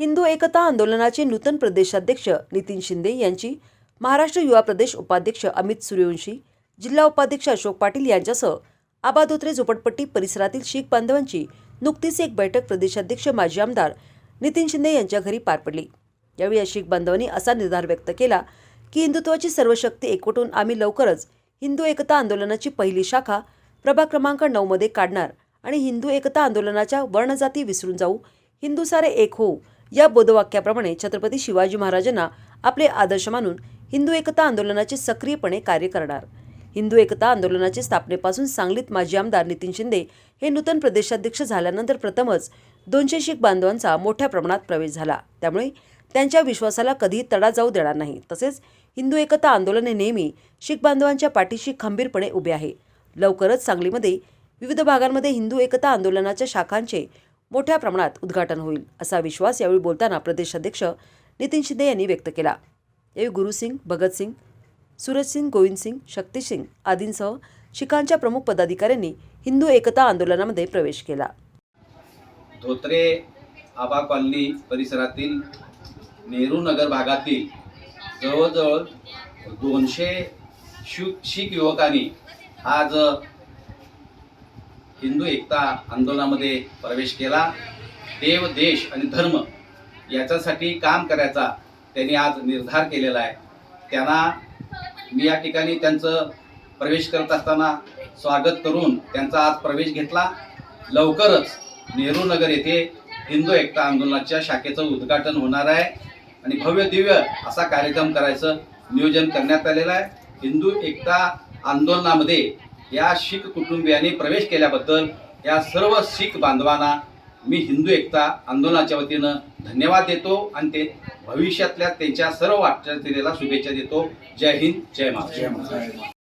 हिंदू एकता आंदोलनाचे नूतन प्रदेशाध्यक्ष नितीन शिंदे यांची महाराष्ट्र युवा प्रदेश उपाध्यक्ष अमित सूर्यवंशी जिल्हा उपाध्यक्ष अशोक पाटील यांच्यासह आबा धोत्रे झोपडपट्टी परिसरातील शीख बांधवांची नुकतीच एक बैठक प्रदेशाध्यक्ष माजी आमदार नितीन शिंदे यांच्या घरी पार पडली. यावेळी या शीख बांधवांनी असा निर्धार व्यक्त केला की हिंदुत्वाची सर्व शक्ती एकवटून आम्ही लवकरच हिंदू एकता आंदोलनाची पहिली शाखा प्रभाग क्रमांक नऊमध्ये काढणार आणि हिंदू एकता आंदोलनाच्या वर्णजाती विसरून जाऊ हिंदू सारे एक होऊ या बोधवाक्याप्रमाणे छत्रपती शिवाजी महाराजांना आपले आदर्श मानून हिंदू एकता आंदोलनाचे सक्रियपणे कार्य करणार. हिंदू एकता आंदोलनाच्या स्थापनेपासून सांगलीत माजी आमदार नितीन शिंदे हे नूतन प्रदेशाध्यक्ष झाल्यानंतर प्रथमच दोनशे शीख बांधवांचा मोठ्या प्रमाणात प्रवेश झाला. त्यामुळे त्यांच्या विश्वासाला कधीही तडा जाऊ देणार नाही. तसेच हिंदू एकता आंदोलन हे नेहमी शीख बांधवांच्या पाठीशी खंबीरपणे उभे आहे. लवकरच सांगलीमध्ये विविध भागांमध्ये हिंदू एकता आंदोलनाच्या शाखांचे मोठ्या प्रमाणात उद्घाटन होईल असा विश्वास यावेळी बोलताना प्रदेशाध्यक्ष नितीन शिंदे यांनी व्यक्त केला. यावेळी गुरुसिंग भगतसिंग सूरजसिंग गोविंदसिंग शक्तिसिंग आदींसह शिखांच्या प्रमुख पदाधिकाऱ्यांनी हिंदू एकता आंदोलनामध्ये प्रवेश केला. धोत्रे आबा कॉलनी परिसरातील नेहरू नगर भागातील जवळजवळ दोनशे शु शीख युवकांनी आज हिंदू एकता आंदोलनामध्ये प्रवेश केला. देव देश आणि धर्म याच्यासाठी काम करायचा त्यांनी आज निर्धार केलेला आहे. त्यांना मी या ठिकाणी त्यांचं प्रवेश करत असताना स्वागत करून त्यांचा आज प्रवेश घेतला. लवकरच नेहरू नगर येथे हिंदू एकता आंदोलनाच्या शाखेचं उद्घाटन होणार आहे आणि भव्य दिव्य असा कार्यक्रम करायचं नियोजन करण्यात आलेलं आहे. हिंदू एकता आंदोलनामध्ये या शीख कुटुंबियांनी प्रवेश केल्याबद्दल या सर्व शीख बांधवांना मी हिंदू एकता आंदोलनाच्या वतीनं धन्यवाद देतो आणि ते भविष्यातल्या त्यांच्या सर्व वाटचालीला शुभेच्छा देतो. जय हिंद जय महाराष्ट्र.